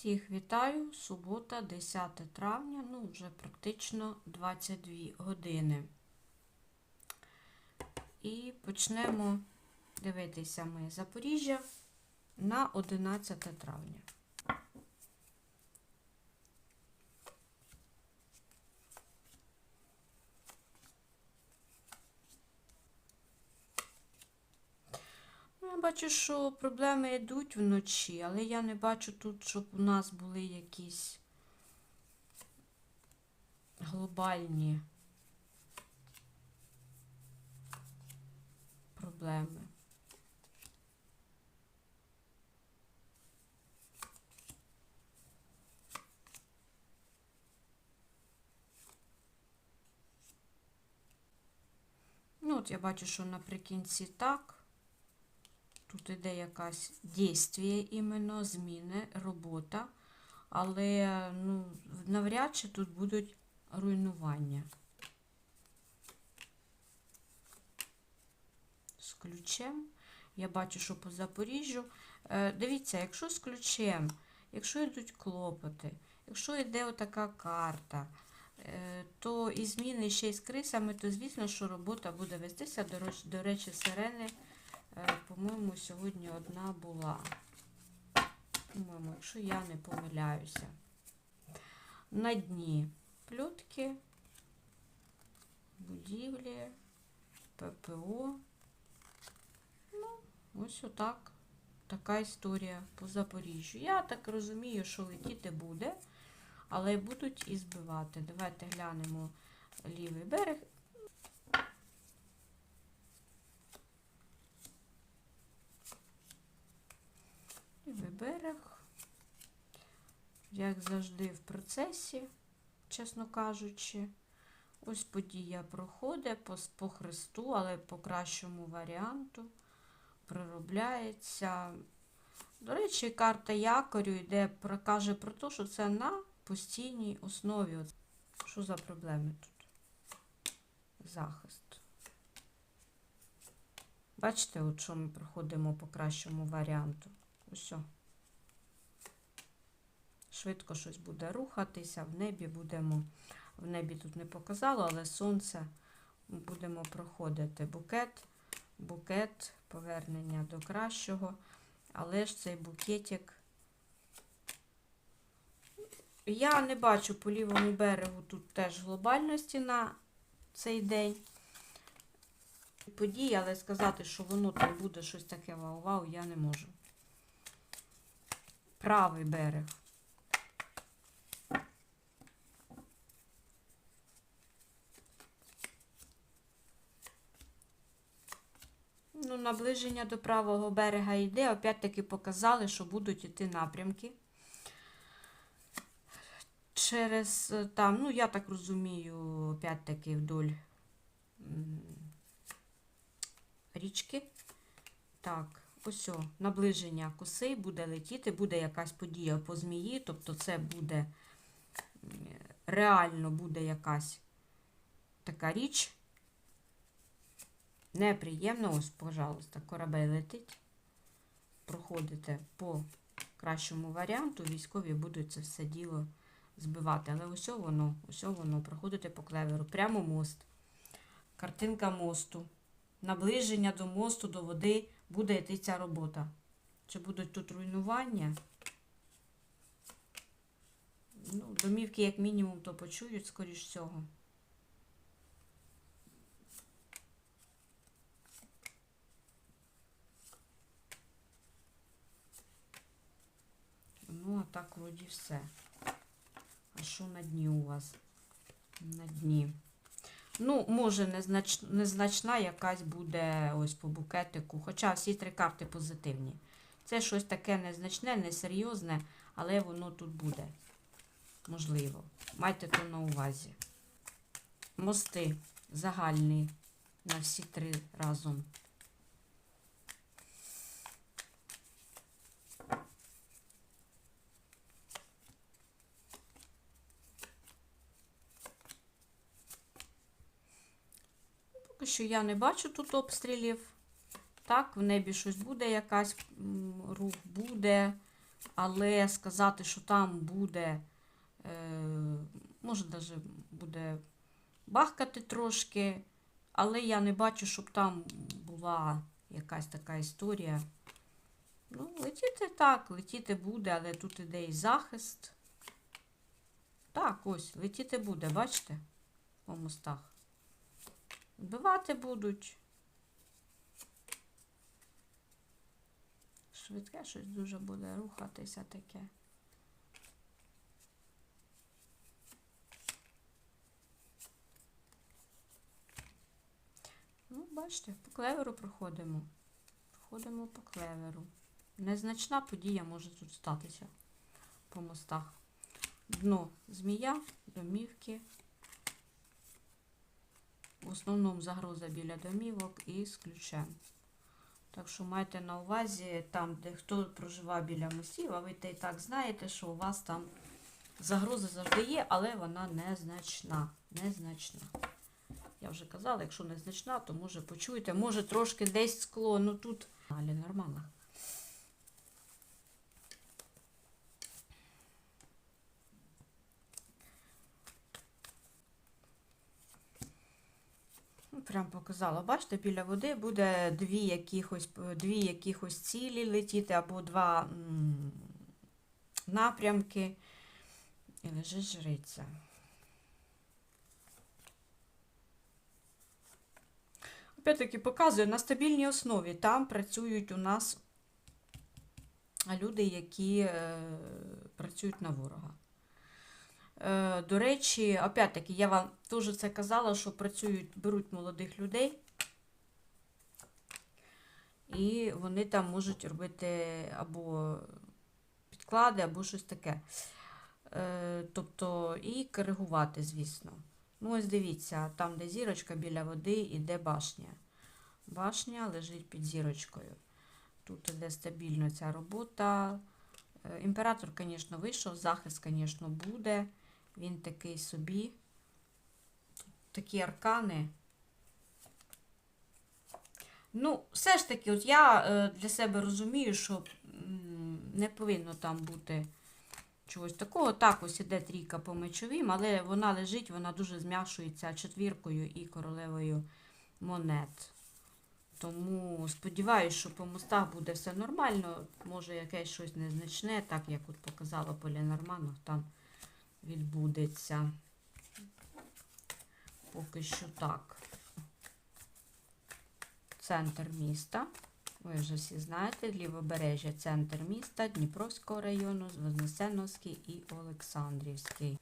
Всіх вітаю. Субота, 10 травня, ну вже практично 22 години. І почнемо дивитися ми Запоріжжя на 11 травня. Я бачу, що проблеми йдуть вночі, але я не бачу тут, щоб у нас були якісь глобальні проблеми. Ну, от я бачу, що наприкінці так. Тут іде якась дійствіє іменно, зміни, робота. Але ну, навряд чи тут будуть руйнування. З ключем. Я бачу, що по Запоріжжю. Е, дивіться, якщо з ключем, якщо йдуть клопоти, якщо йде отака карта, е, то і зміни ще й з крисами, то звісно, що робота буде вестися. До речі, сирени. Е, По-моєму, сьогодні одна була. По-моєму, якщо я не помиляюся. На дні плютки, будівлі, ППО. Ну, ось отак. Така історія по Запоріжжю. Я так розумію, що летіти буде, але будуть і збивати. Давайте глянемо лівий берег. Лівий берег, як завжди, в процесі, чесно кажучи. Ось подія проходить по, по хресту, але по кращому варіанту проробляється. До речі, карта якорю йде, каже про те, що це на постійній основі. Що за проблеми тут? Захист. Бачите, от що ми проходимо по кращому варіанту. Ось. Швидко щось буде рухатися, в небі будемо, в небі тут не показало, але сонце будемо проходити. Букет, букет, повернення до кращого. Але ж цей букетик. Я не бачу по лівому берегу тут теж глобальності на цей день подій, але сказати, що воно там буде щось таке вау-вау, я не можу. Правий берег. Наближення до правого берега йде. Опять-таки показали, що будуть йти напрямки. Через е, там, ну, я так розумію, опять-таки вдоль річки. Так, ось о, наближення коси буде летіти, буде якась подія по змії, тобто це буде реально буде якась така річ. Неприємно, ось, пожалуйста, корабель летить. Проходите по кращому варіанту, військові будуть це все діло збивати. Але ось воно, ось воно, проходите по клеверу. Прямо мост. Картинка мосту. Наближення до мосту, до води буде йти ця робота. Чи будуть тут руйнування? Ну, домівки, як мінімум, то почують, скоріш всього. Ну, а так вроді все. А що на дні у вас? На дні. Ну, може, незнач... незначна якась буде ось по букетику. Хоча всі три карти позитивні. Це щось таке незначне, несерйозне, але воно тут буде. Можливо. Майте то на увазі. Мости загальні на всі три разом. Поки що я не бачу тут обстрілів. Так, в небі щось буде, якась рух буде. Але сказати, що там буде, е, може, навіть буде бахкати трошки, але я не бачу, щоб там була якась така історія. Ну, летіти так, летіти буде, але тут іде і захист. Так, ось, летіти буде, бачите? По мостах. Вбивати будуть. Швидке щось дуже буде рухатися таке. Ну, бачите, по клеверу проходимо. Проходимо по клеверу. Незначна подія може тут статися по мостах. Дно змія, домівки. В основному загроза біля домівок і з ключем. Так що майте на увазі, там, де хто проживає біля мостів, а ви та й так знаєте, що у вас там загроза завжди є, але вона незначна. Незначна. Я вже казала, якщо незначна, то може почуєте, може трошки десь скло, ну тут але нормально. Прям показала. Бачите, біля води буде дві якихось, дві якихось цілі летіти, або два напрямки. І лежить жриця. Опять-таки показую, на стабільній основі там працюють у нас люди, які е, працюють на ворога. Е, до речі, опять-таки, я вам теж це казала, що працюють, беруть молодих людей, і вони там можуть робити або підклади, або щось таке. Е, тобто, і коригувати, звісно. Ну, ось дивіться, там, де зірочка біля води, іде башня. Башня лежить під зірочкою. Тут іде стабільно ця робота. Е, Імператор, звісно, вийшов, захист, звісно, буде. Він такий собі. Такі аркани. Ну, все ж таки, от я е, для себе розумію, що не повинно там бути чогось такого. Так, ось іде трійка по мечовім, але вона лежить, вона дуже зм'якшується четвіркою і королевою монет. Тому сподіваюся, що по мостах буде все нормально. Може, якесь щось незначне, так як от показала по Ленорману, там відбудеться. Поки що так. Центр міста. Ви вже всі знаєте, лівобережжя, центр міста, Дніпровського району, Вознесеновський і Олександрівський.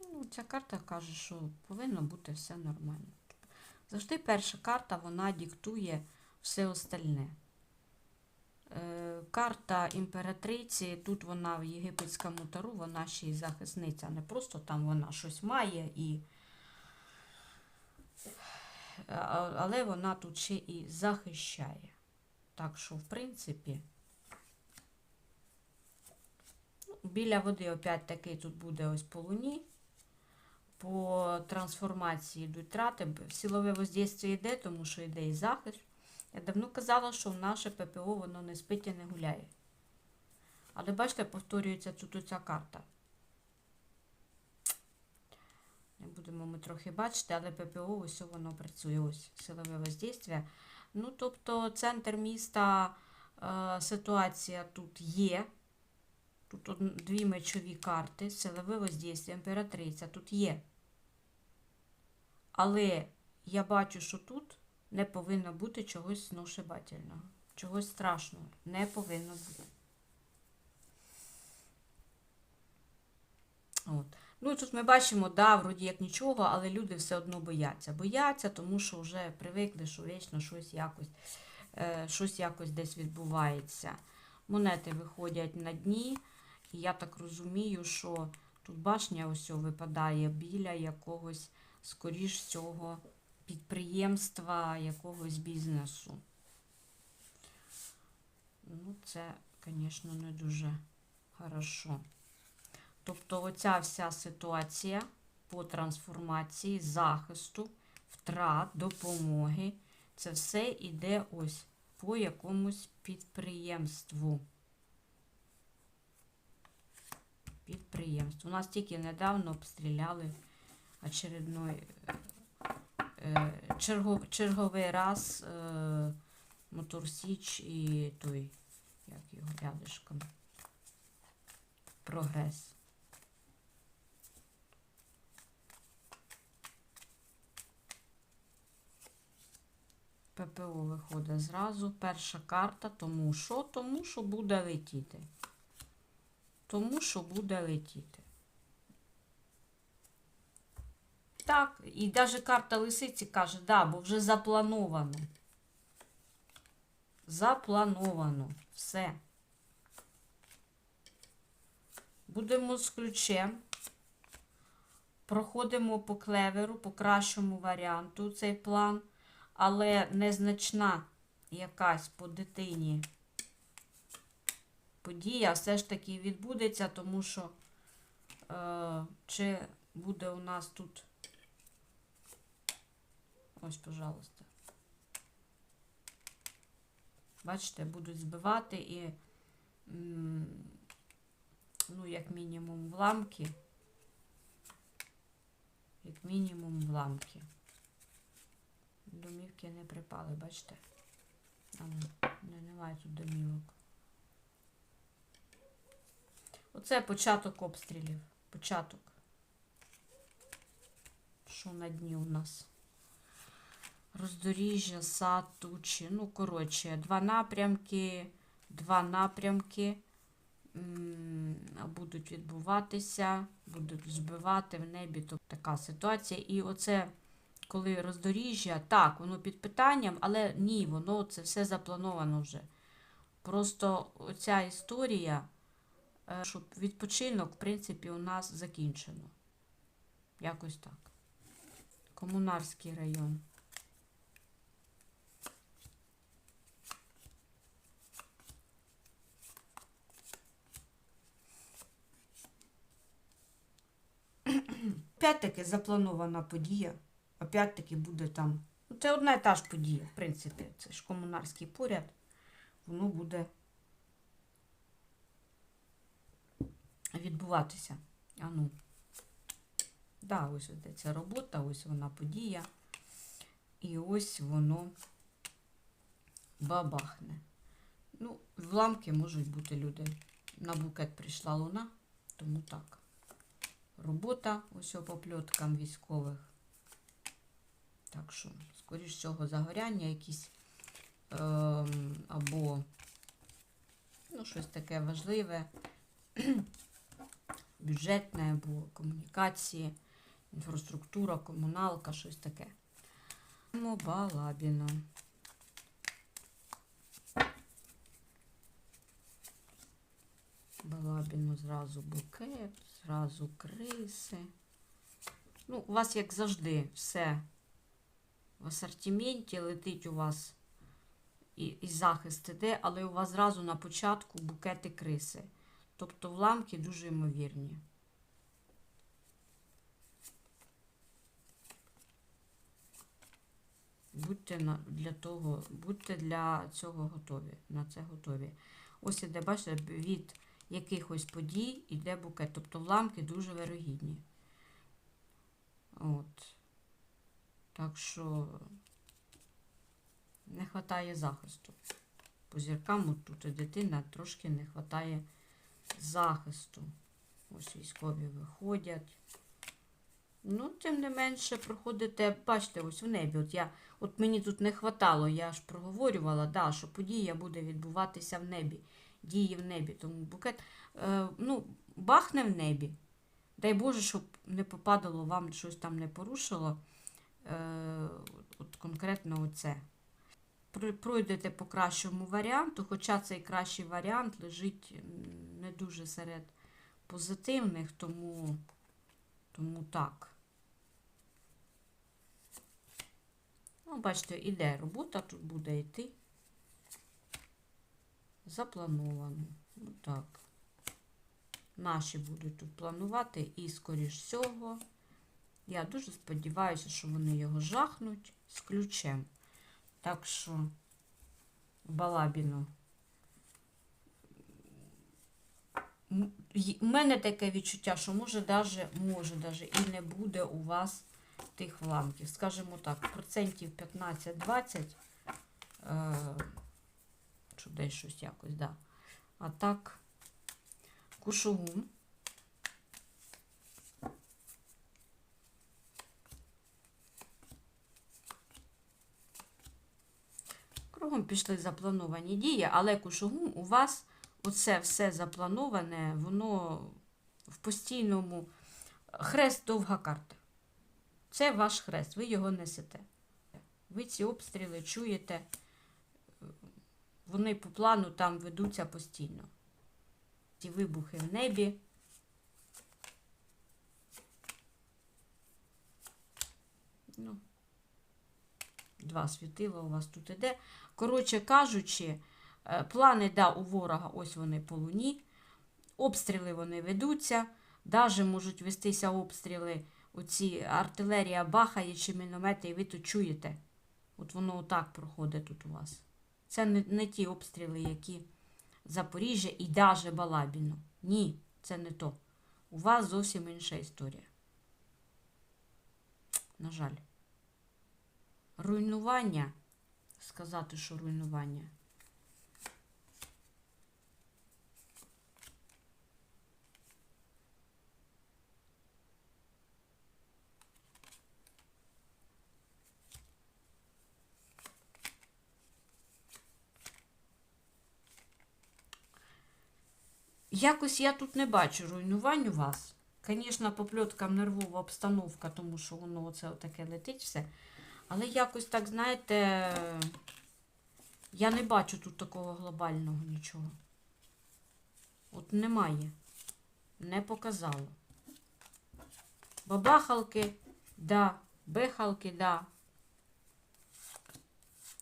Ну, ця карта каже, що повинно бути все нормально. Завжди перша карта вона диктує все остальне. Е, карта імператриці, тут вона в єгипетському тару, вона ще й захисниця. Не просто там вона щось має, і... але вона тут ще і захищає. Так що, в принципі, ну, біля води, опять-таки, тут буде ось по луні. По трансформації йдуть трати. Силове воздействие йде, тому що йде і захист. Я давно казала, що в наше ППО воно не спить і не гуляє. Але бачите, повторюється тут оця карта. Не будемо ми трохи бачити, але ППО ось воно працює. Ось силове воздействие. Ну, тобто, центр міста, е, ситуація тут є. Тут дві мечові карти, силове воздействие, імператриця тут є. Але я бачу, що тут не повинно бути чогось сношибательного, чогось страшного. Не повинно бути. От. Ну тут ми бачимо, да, вроді як нічого, але люди все одно бояться. Бояться, тому що вже привикли, що вічно щось якось, е, щось якось десь відбувається. Монети виходять на дні, і я так розумію, що тут башня ось випадає біля якогось, скоріш всього, підприємства, якогось бізнесу. Ну, це, звісно, не дуже хорошо. Тобто оця вся ситуація по трансформації, захисту, втрат, допомоги. Це все йде ось по якомусь підприємству. Підприємство. У нас тільки недавно обстріляли очередной е, чергов, черговий раз е, Мотор Січ і той, як його рядишком. Прогрес. ППО виходить зразу. Перша карта, тому що? Тому що буде летіти. Тому що буде летіти. Так, і навіть карта лисиці каже, да, бо вже заплановано. Заплановано. Все. Будемо з ключем. Проходимо по клеверу, по кращому варіанту цей план, але незначна якась по дитині подія все ж таки відбудеться, тому що е, чи буде у нас тут. Ось, пожалуйста. Бачите, будуть збивати і, ну, як мінімум, вламки. Як мінімум вламки. Домівки не припали, бачите? Ну, не, немає тут домівок. Оце початок обстрілів. Початок. Що на дні у нас? Роздоріжжя, сад, тучі. Ну, коротше, два напрямки, два напрямки будуть відбуватися, будуть збивати в небі. Тобто така ситуація. І оце, коли роздоріжжя, так, воно під питанням, але ні, воно це все заплановано вже. Просто оця історія, е, щоб відпочинок, в принципі, у нас закінчено. Якось так. Комунарський район. Опять-таки запланована подія. Опять-таки буде там. Ну, це одна і та ж подія, в принципі. Це ж комунарський поряд. Воно буде відбуватися. А ну. Да, ось де ця робота, ось вона подія. І ось воно бабахне. Ну, вламки можуть бути люди. На букет прийшла луна, тому так. Робота ось по пльоткам військових. Так що, скоріш всього, загоряння якісь ем, або ну, щось таке важливе, бюджетне, або комунікації, інфраструктура, комуналка, щось таке. Балабіна. Балабіну зразу букет, зразу криси. Ну, у вас, як завжди, все в асортименті летить у вас і, і захист іде, але у вас зразу на початку букети криси. Тобто вламки дуже ймовірні. Будьте на, для того, будьте для цього готові. На це готові. Ось іде, бачите, від якихось подій йде букет. Тобто вламки дуже вирогідні. От. Так що не вистачає захисту. По зіркам тут дитина трошки не вистачає захисту. Ось військові виходять. Ну, тим не менше, проходите, бачите, ось в небі. От я, от мені тут не хватало, я ж проговорювала, да, що подія буде відбуватися в небі. Дії в небі. Тому букет е, ну, бахне в небі. Дай Боже, щоб не попадало вам щось там не порушило. Е, от конкретно оце. Пройдете по кращому варіанту, хоча цей кращий варіант лежить не дуже серед позитивних, тому, тому так. Ну, бачите, іде робота, тут буде йти. Заплановано. Ну так. Наші будуть тут планувати і, скоріш всього, Я дуже сподіваюся, що вони його жахнуть з ключем. Так що балабіну. М- У мене таке відчуття, що може даже, може даже і не буде у вас тих вламків. Скажімо так, процентів 15-20, е, що десь щось якось, да. А так, кушугум. Кругом пішли заплановані дії, але кушугум у вас оце все заплановане, воно в постійному хрест довга карта. Це ваш хрест, ви його несете. Ви ці обстріли чуєте, вони по плану там ведуться постійно. Ті вибухи в небі. Ну, два світила у вас тут іде. Коротше кажучи, е, плани да, у ворога, ось вони по луні. Обстріли вони ведуться. Даже можуть вестися обстріли. Оці артилерія бахає чи міномети, і ви тут чуєте. От воно отак проходить тут у вас. Це не, не ті обстріли, які Запоріжжя і даже Балабіну. Ні, це не то. У вас зовсім інша історія. На жаль. Руйнування. Сказати, що руйнування. Якось я тут не бачу руйнувань у вас. Звісно, по пльоткам нервова обстановка, тому що воно оце таке летить все. Але якось так, знаєте, я не бачу тут такого глобального нічого. От немає. Не показало. Бабахалки, да, бехалки, да.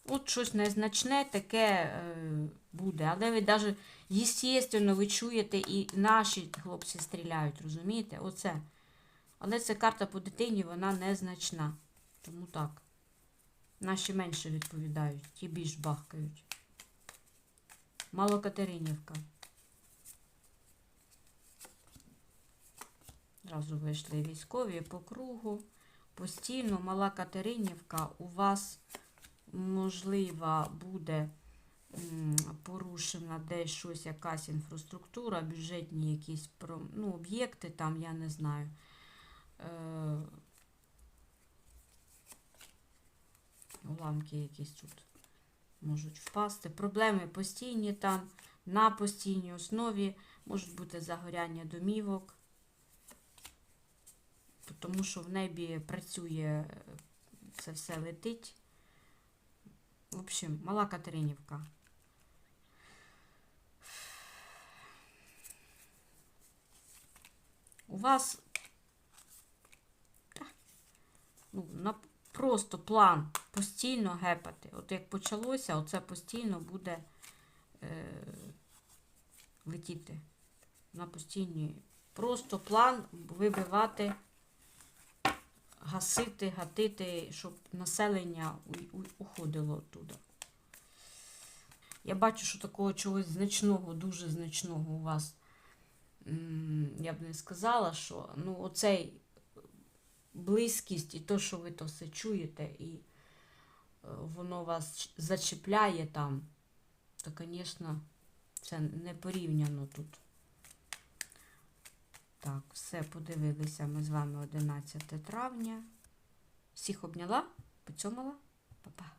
От щось незначне таке е, буде. Але ви навіть, естественно, ви чуєте, і наші хлопці стріляють, розумієте? Оце. Але ця карта по дитині, вона незначна. Тому так. Наші менше відповідають, ті більш бахкають. Малокатеринівка. Зразу вийшли військові по кругу. Постійно Мала Катеринівка у вас, можливо, буде порушена десь щось, якась інфраструктура, бюджетні якісь ну, об'єкти там, я не знаю. Е, уламки якісь тут можуть впасти. Проблеми постійні там, на постійній основі, можуть бути загоряння домівок, тому що в небі працює, е, це все летить. В общем, мала Катеринівка. У вас ну, просто план постійно гепати. От як почалося, оце постійно буде е, летіти на постійні. Просто план вибивати, гасити, гатити, щоб населення уходило оттуда. Я бачу, що такого чогось значного, дуже значного у вас. Я б не сказала, що ну, оцей близькість і то, що ви то все чуєте, і е, воно вас зачіпляє там, то, звісно, це не порівняно тут. Так, все, подивилися ми з вами 11 травня. Всіх обняла, поцьомала. Па-па.